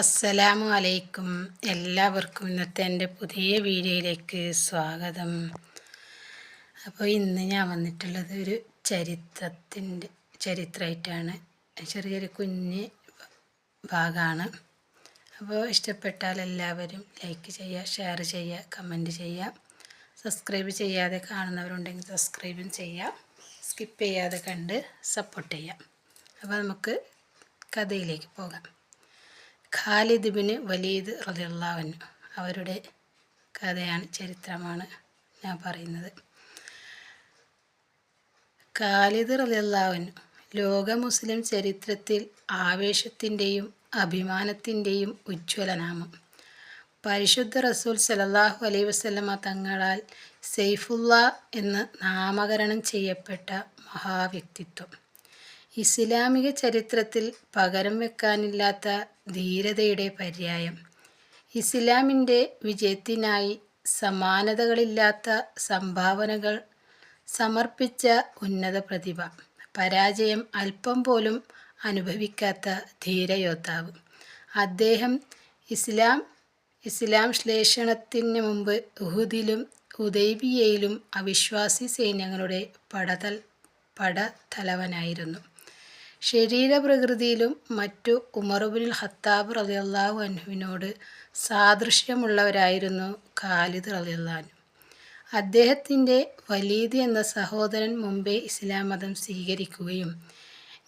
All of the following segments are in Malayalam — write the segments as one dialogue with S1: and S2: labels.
S1: അസ്സലാമു അലൈക്കും. എല്ലാവർക്കും ഇന്നത്തെ എന്റെ പുതിയ വീഡിയോയിലേക്ക് സ്വാഗതം. അപ്പോൾ ഇന്ന് ഞാൻ വന്നിട്ടുള്ളത് ഒരു ചരിത്രത്തിന്റെ ചരിത്രമായിട്ടാണ്. ചെറിയൊരു കുഞ്ഞ് ഭാഗമാണ്. അപ്പോൾ ഇഷ്ടപ്പെട്ടാൽ എല്ലാവരും ലൈക്ക് ചെയ്യുക ഷെയർ ചെയ്യുക കമന്റ് ചെയ്യുക. സബ്സ്ക്രൈബ് ചെയ്യാതെ കാണുന്നവരുണ്ടെങ്കിൽ സബ്സ്ക്രൈബും ചെയ്യുക. സ്കിപ്പ് ചെയ്യാതെ കണ്ട് സപ്പോർട്ട് ചെയ്യാം അപ്പോൾ നമുക്ക് കഥയിലേക്ക് പോകാം. ഖാലിദ് ബിന് വലീദ് റലിയുള്ളവൻ അവരുടെ കഥയാണ് ചരിത്രമാണ് ഞാൻ പറയുന്നത്. ഖാലിദ് റലിയുള്ളവൻ ലോക മുസ്ലിം ചരിത്രത്തിൽ ആവേശത്തിന്റെയും അഭിമാനത്തിന്റെയും ഉജ്ജ്വലനാമം പരിശുദ്ധ റസൂൽ സലല്ലാഹു അലൈ വസ്ലമ തങ്ങളാൽ സെയ്ഫുള്ള എന്ന് നാമകരണം ചെയ്യപ്പെട്ട മഹാവ്യക്തിത്വം. ഇസ്ലാമിക ചരിത്രത്തിൽ പകരം വെക്കാനില്ലാത്ത ധീരതയുടെ പര്യായം. ഇസ്ലാമിന്റെ വിജയത്തിനായി സമാനതകളില്ലാത്ത സംഭാവനകൾ സമർപ്പിച്ച ഉന്നത പ്രതിഭ. പരാജയം അല്പം പോലും അനുഭവിക്കാത്ത ധീരയോദ്ധാവ്. അദ്ദേഹം ഇസ്ലാം ഇസ്ലാം ശ്ലേഷണത്തിന് മുമ്പ് ഉഹുദിലും ഉദൈബിയയിലും അവിശ്വാസി സൈന്യങ്ങളുടെ പടതൽ പടത്തലവനായിരുന്നു ശരീരപ്രകൃതിയിലും മറ്റു ഉമറുബിൻ ഖത്താബ് റലിയല്ലാഹു അൻഹുവിനോട് സാദൃശ്യമുള്ളവരായിരുന്നു ഖാലിദ് റലിയല്ലാഹു അദ്ദേഹത്തിന്റെ വലീദ് എന്ന സഹോദരൻ മുമ്പേ ഇസ്ലാം മതം സ്വീകരിക്കുകയും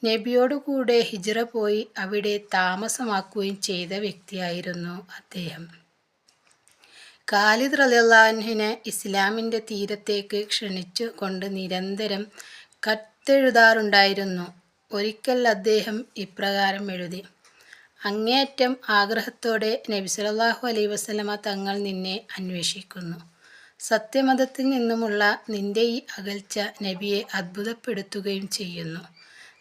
S1: നബിയോടുകൂടെ ഹിജ്റ പോയി അവിടെ താമസമാക്കുകയും ചെയ്ത വ്യക്തിയായിരുന്നു അദ്ദേഹം. ഖാലിദ് റലിയല്ലാഹുവിനെ ഇസ്ലാമിന്റെ തീരത്തേക്ക് ക്ഷണിച്ചു കൊണ്ട് നിരന്തരം കത്തെഴുതാറുണ്ടായിരുന്നു ഒരിക്കൽ അദ്ദേഹം ഇപ്രകാരം എഴുതി അങ്ങേയറ്റം ആഗ്രഹത്തോടെ നബി സല്ലല്ലാഹു അലൈഹി വസല്ലമ തങ്ങൾ നിന്നെ അന്വേഷിക്കുന്നു. സത്യമതത്തിൽ നിന്നുമുള്ള നിന്റെ ഈ അകൽച്ച നബിയെ അത്ഭുതപ്പെടുത്തുകയും ചെയ്യുന്നു.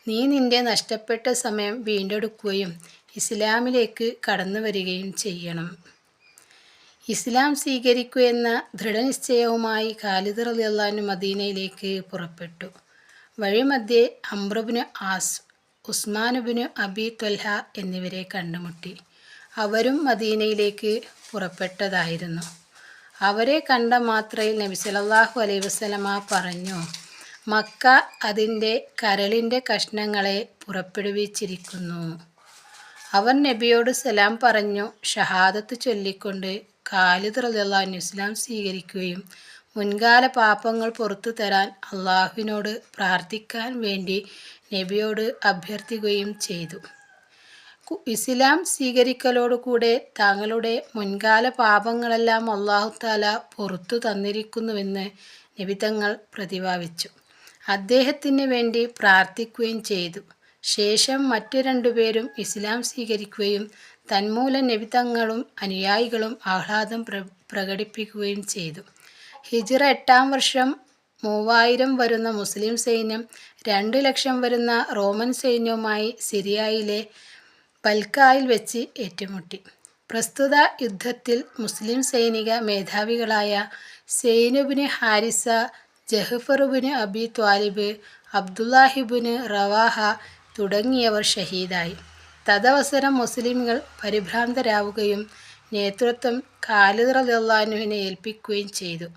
S1: നീ നിന്റെ നഷ്ടപ്പെട്ട സമയം വീണ്ടെടുക്കുകയും ഇസ്ലാമിലേക്ക് കടന്നു വരികയും ചെയ്യണം. ഇസ്ലാം സ്വീകരിക്കുക ദൃഢനിശ്ചയവുമായി ഖാലിദ് റളിയല്ലാഹു മദീനയിലേക്ക് പുറപ്പെട്ടു. വഴിമധ്യേ അമ്രുബിന് ആസ് ഉസ്മാനുബിന് അബി ത്വൽഹ എന്നിവരെ കണ്ടുമുട്ടി. അവരും മദീനയിലേക്ക് പുറപ്പെട്ടതായിരുന്നു. അവരെ കണ്ട മാത്രയിൽ നബി സല്ലല്ലാഹു അലൈഹി വസല്ലമ പറഞ്ഞു മക്ക അതിന്റെ കരളിന്റെ കഷ്ണങ്ങളെ പുറപ്പെടുവിച്ചിരിക്കുന്നു. അവർ നബിയോട് സലാം പറഞ്ഞു ഷഹാദത്ത് ചൊല്ലിക്കൊണ്ട് ഖാലിദ് റലിയുള്ള ഇസ്ലാം സ്വീകരിക്കുകയും മുൻകാല പാപങ്ങൾ പുറത്തു തരാൻ അള്ളാഹുവിനോട് പ്രാർത്ഥിക്കാൻ വേണ്ടി നബിയോട് അഭ്യർത്ഥിക്കുകയും ചെയ്തു. ഇസ്ലാം സ്വീകരിക്കലോടുകൂടെ താങ്കളുടെ മുൻകാല പാപങ്ങളെല്ലാം അള്ളാഹുത്താല പുറത്തു തന്നിരിക്കുന്നുവെന്ന് നിബിതങ്ങൾ പ്രതിപാദിച്ചു അദ്ദേഹത്തിന് വേണ്ടി പ്രാർത്ഥിക്കുകയും ചെയ്തു. ശേഷം മറ്റു രണ്ടുപേരും ഇസ്ലാം സ്വീകരിക്കുകയും തന്മൂല നിബിതങ്ങളും അനുയായികളും ആഹ്ലാദം പ്ര പ്രകടിപ്പിക്കുകയും ചെയ്തു. ഹിജ്റ എട്ടാം വർഷം മൂവായിരം വരുന്ന മുസ്ലിം സൈന്യം രണ്ട് ലക്ഷം വരുന്ന റോമൻ സൈന്യവുമായി സിറിയയിലെ പൽക്കായിൽ വെച്ച് ഏറ്റുമുട്ടി. പ്രസ്തുത യുദ്ധത്തിൽ മുസ്ലിം സൈനിക മേധാവികളായ സെയ്നുബിന് ഹാരിസ ജഹഫറുബിന് അബി ത്വാലിബ് അബ്ദുല്ലാഹിബിന് റവാഹ തുടങ്ങിയവർ ഷഹീദായി. തദവസരം മുസ്ലിംകൾ പരിഭ്രാന്തരാവുകയും നേതൃത്വം ഖാലിദ് റലിയുള്ളാനുവിനെ ഏൽപ്പിക്കുകയും ചെയ്തു.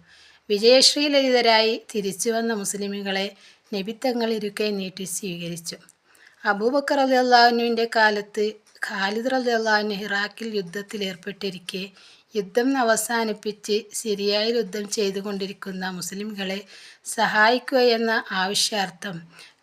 S1: വിജയശ്രീ ലളിതരായി തിരിച്ചു വന്ന മുസ്ലിമുകളെ നബിത്തങ്ങൾ ഇരുക്കെ നീട്ടി സ്വീകരിച്ചു. അബൂബക്കർ അലി അള്ളാഹുവിന്റെ കാലത്ത് ഖാലിദ് ഹിറാക്കിൽ ഇറാഖിൽ യുദ്ധത്തിൽ ഏർപ്പെട്ടിരിക്കെ യുദ്ധം അവസാനിപ്പിച്ച് സിറിയയിൽ യുദ്ധം ചെയ്തുകൊണ്ടിരിക്കുന്ന മുസ്ലിംകളെ സഹായിക്കുക എന്ന ആവശ്യാർത്ഥം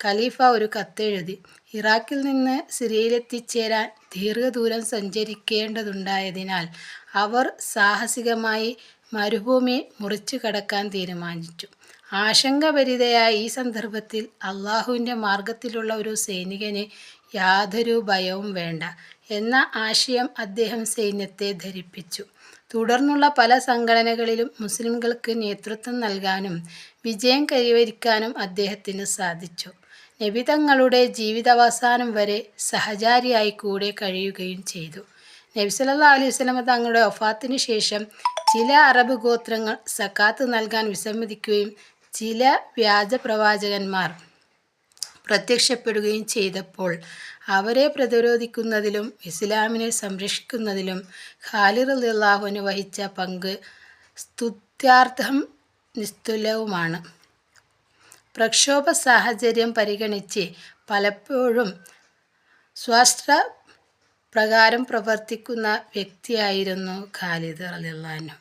S1: ഖലീഫ ഒരു കത്തെഴുതി. ഇറാഖിൽ നിന്ന് സിറിയയിലെത്തിച്ചേരാൻ ദീർഘദൂരം സഞ്ചരിക്കേണ്ടതുണ്ടായതിനാൽ അവർ സാഹസികമായി മരുഭൂമി മുറിച്ചു കടക്കാൻ തീരുമാനിച്ചു. ആശങ്കഭരിതയായ ഈ സന്ദർഭത്തിൽ അള്ളാഹുവിന്റെ മാർഗത്തിലുള്ള ഒരു സൈനികന് യാതൊരു ഭയവും വേണ്ട എന്ന ആശയം അദ്ദേഹം സൈന്യത്തെ ധരിപ്പിച്ചു. തുടർന്നുള്ള പല സംഘടനകളിലും മുസ്ലിംകൾക്ക് നേതൃത്വം നൽകാനും വിജയം കൈവരിക്കാനും അദ്ദേഹത്തിന് സാധിച്ചു. നബി തങ്ങളുടെ ജീവിതാവസാനം വരെ സഹചാരിയായി കൂടെ കഴിയുകയും ചെയ്തു. നബി സല്ലാ അലൈഹി വസ്ലമ തങ്ങളുടെ ഒഫാത്തിന് ശേഷം ചില അറബ് ഗോത്രങ്ങൾ സക്കാത്ത് നൽകാൻ വിസമ്മതിക്കുകയും ചില വ്യാജ പ്രവാചകന്മാർ പ്രത്യക്ഷപ്പെടുകയും ചെയ്തപ്പോൾ അവരെ പ്രതിരോധിക്കുന്നതിലും ഇസ്ലാമിനെ സംരക്ഷിക്കുന്നതിലും ഖാലിർ അള്ളാഹുവിന് വഹിച്ച പങ്ക് സ്തുത്യാർത്ഥം നിസ്തുലവുമാണ്. പ്രക്ഷോഭ സാഹചര്യം പരിഗണിച്ച് പലപ്പോഴും സ്വാശ്ര പ്രകാരം പ്രവർത്തിക്കുന്ന വ്യക്തിയായിരുന്നു ഖാലിദ് റളിയല്ലാഹു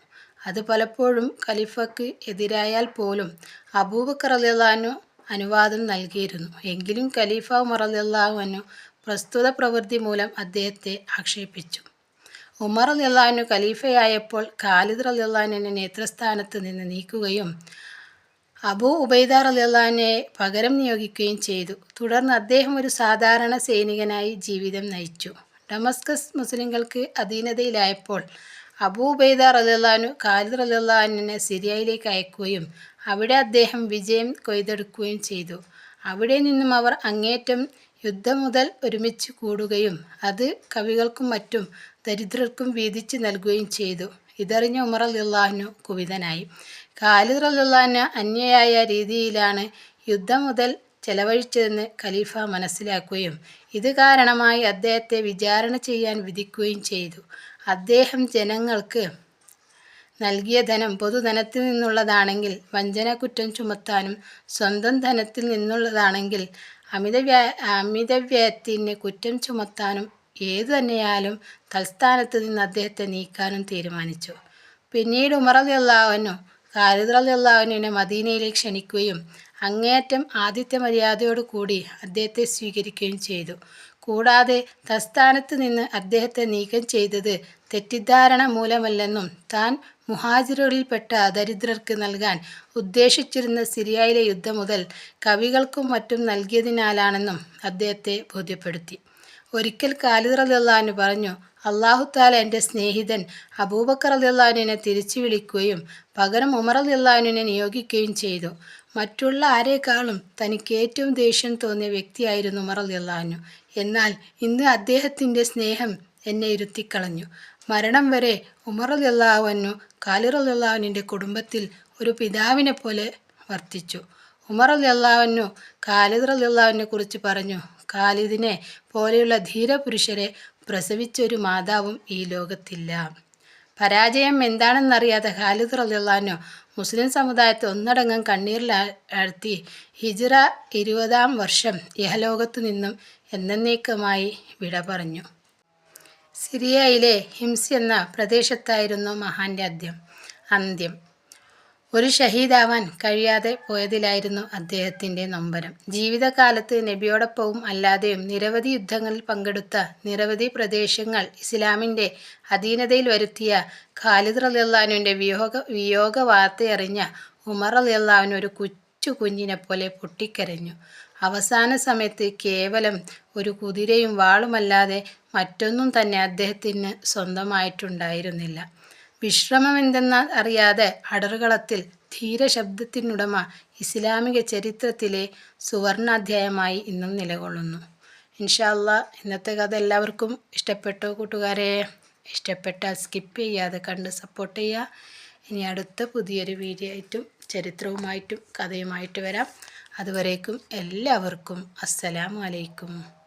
S1: അത് പലപ്പോഴും ഖലീഫക്ക് എതിരായാൽ പോലും അബൂബക്കർ റളിയല്ലാഹു അനുവാദം നൽകിയിരുന്നു. എങ്കിലും ഖലീഫ ഉമർ റളിയല്ലാഹു പ്രസ്തുത പ്രവൃത്തി മൂലം അദ്ദേഹത്തെ ആക്ഷേപിച്ചു. ഉമർ റളിയല്ലാഹു ഖലീഫയായപ്പോൾ ഖാലിദ് റളിയല്ലാഹുവിനെ നേതൃസ്ഥാനത്ത് നിന്ന് നീക്കുകയും അബൂ ഉബൈദ റലിള്ളാനെ പകരം നിയോഗിക്കുകയും ചെയ്തു. തുടർന്ന് അദ്ദേഹം ഒരു സാധാരണ സൈനികനായി ജീവിതം നയിച്ചു. ഡമസ്കസ് മുസ്ലിങ്ങൾക്ക് അധീനതയിലായപ്പോൾ അബൂബൈദ റളിയല്ലാഹു ഖാലിദ് റളിയല്ലാഹുവിനെ സിറിയയിലേക്ക് അയക്കുകയും അവിടെ അദ്ദേഹം വിജയം കൊയ്തെടുക്കുകയും ചെയ്തു. അവിടെ നിന്നും അവർ അങ്ങേറ്റം യുദ്ധം മുതൽ ഒരുമിച്ച് കൂടുകയും അത് കവികൾക്കും മറ്റും ദരിദ്രർക്കും വീതിച്ച് നൽകുകയും ചെയ്തു. ഇതറിഞ്ഞ ഉമർ റളിയല്ലാഹു കുവിതനായി ഖാലിദ് റളിയല്ലാഹു അന്യയായ രീതിയിലാണ് യുദ്ധം മുതൽ ചെലവഴിച്ചതെന്ന് ഖലീഫ മനസ്സിലാക്കുകയും ഇത് കാരണമായി അദ്ദേഹത്തെ വിചാരണ ചെയ്യാൻ വിധിക്കുകയും ചെയ്തു. അദ്ദേഹം ജനങ്ങൾക്ക് നൽകിയ ധനം പൊതുധനത്തിൽ നിന്നുള്ളതാണെങ്കിൽ വഞ്ചന കുറ്റം ചുമത്താനും സ്വന്തം ധനത്തിൽ നിന്നുള്ളതാണെങ്കിൽ അമിതവ്യ അമിതവ്യയത്തിന് കുറ്റം ചുമത്താനും ഏതു തന്നെയാലും തൽസ്ഥാനത്ത് നിന്ന് അദ്ദേഹത്തെ നീക്കാനും തീരുമാനിച്ചു. പിന്നീട് ഉമർ റളിയല്ലാഹു ഖാലിദ് മദീനയിലേക്ക് ക്ഷണിക്കുകയും അങ്ങേയറ്റം ആദിത്യ മര്യാദയോടു കൂടി അദ്ദേഹത്തെ സ്വീകരിക്കുകയും ചെയ്തു. കൂടാതെ തസ്ഥാനത്ത് നിന്ന് അദ്ദേഹത്തെ നീക്കം ചെയ്തത് തെറ്റിദ്ധാരണ മൂലമല്ലെന്നും താൻ മുഹാജിറുകളിൽപ്പെട്ട ദരിദ്രർക്ക് നൽകാൻ ഉദ്ദേശിച്ചിരുന്ന സിറിയയിലെ യുദ്ധം മുതൽ കവികൾക്കും മറ്റും നൽകിയതിനാലാണെന്നും അദ്ദേഹത്തെ ബോധ്യപ്പെടുത്തി. ഒരിക്കൽ റളിയല്ലാഹു പറഞ്ഞു അള്ളാഹു താല എന്റെ സ്നേഹിതൻ അബൂബക്കർ റളിയല്ലാഹുവിനെ തിരിച്ചു വിളിക്കുകയും പകരം ഉമർ റളിയല്ലാഹുവിനെ നിയോഗിക്കുകയും ചെയ്തു. മറ്റുള്ള ആരെക്കാളും തനിക്ക് ഏറ്റവും ദേഷ്യം തോന്നിയ വ്യക്തിയായിരുന്നു ഉമർ റളിയല്ലാഹു എന്നാൽ ഇന്ന് അദ്ദേഹത്തിന്റെ സ്നേഹം എന്നെ ഇരുത്തിക്കളഞ്ഞു. മരണം വരെ ഉമർ റളിയല്ലാഹു ഖാലിദ് റളിയല്ലാഹുവിന്റെ കുടുംബത്തിൽ ഒരു പിതാവിനെ പോലെ വർത്തിച്ചു. ഉമർ റളിയല്ലാഹു ഖാലിദ് റളിയല്ലാഹുവിനെ കുറിച്ച് പറഞ്ഞു. ഖാലിദിനെ പോലെയുള്ള ധീരപുരുഷരെ പ്രസവിച്ച ഒരു മാതാവും ഈ ലോകത്തില്ല. പരാജയം എന്താണെന്നറിയാതെ ഖാലിദ് റളിയല്ലാഹു മുസ്ലിം സമുദായത്തെ ഒന്നടങ്കം കണ്ണീരിൽ ആഴ്ത്തി ഹിജ്റ ഇരുപതാം വർഷം ഇഹലോകത്തു നിന്നും എന്നേക്കുമായി വിട പറഞ്ഞു. സിറിയയിലെ ഹിംസ് എന്ന പ്രദേശത്തായിരുന്നു മഹാന്റെ അന്ത്യം അന്ത്യം. ഒരു ഷഹീദാവാൻ കഴിയാതെ പോയതിലായിരുന്നു അദ്ദേഹത്തിന്റെ നൊമ്പരം. ജീവിതകാലത്ത് നബിയോടൊപ്പവും അല്ലാതെയും നിരവധി യുദ്ധങ്ങളിൽ പങ്കെടുത്ത നിരവധി പ്രദേശങ്ങൾ ഇസ്ലാമിന്റെ അധീനതയിൽ വരുത്തിയ ഖാലിദ് റളിയല്ലാഹുവിന്റെ വിയോഗ വിയോഗ വാർത്തയറിഞ്ഞ ഉമർ റളിയല്ലാഹു ഒരു കൊച്ചു കുഞ്ഞിനെ പോലെ പൊട്ടിക്കരഞ്ഞു. അവസാന സമയത്ത് കേവലം ഒരു കുതിരയും വാളുമല്ലാതെ മറ്റൊന്നും തന്നെ അദ്ദേഹത്തിന് സ്വന്തമായിട്ടുണ്ടായിരുന്നില്ല. വിശ്രമമെന്തെന്ന് അറിയാതെ അടറുകളത്തിൽ ധീരശബ്ദത്തിനുടമ ഇസ്ലാമിക ചരിത്രത്തിലെ സുവർണാധ്യായമായി ഇന്നും നിലകൊള്ളുന്നു. ഇൻഷാല്ല ഇന്നത്തെ കഥ എല്ലാവർക്കും ഇഷ്ടപ്പെട്ടു കൂട്ടുകാരെ? ഇഷ്ടപ്പെട്ടാൽ സ്കിപ്പ് ചെയ്യാതെ കണ്ട് സപ്പോർട്ട് ചെയ്യുക. ഇനി അടുത്ത പുതിയൊരു വീഡിയോ ആയിട്ടും ചരിത്രവുമായിട്ടും കഥയുമായിട്ട് വരാം. അതുവരേക്കും എല്ലാവർക്കും അസ്സലാമു അലൈക്കും.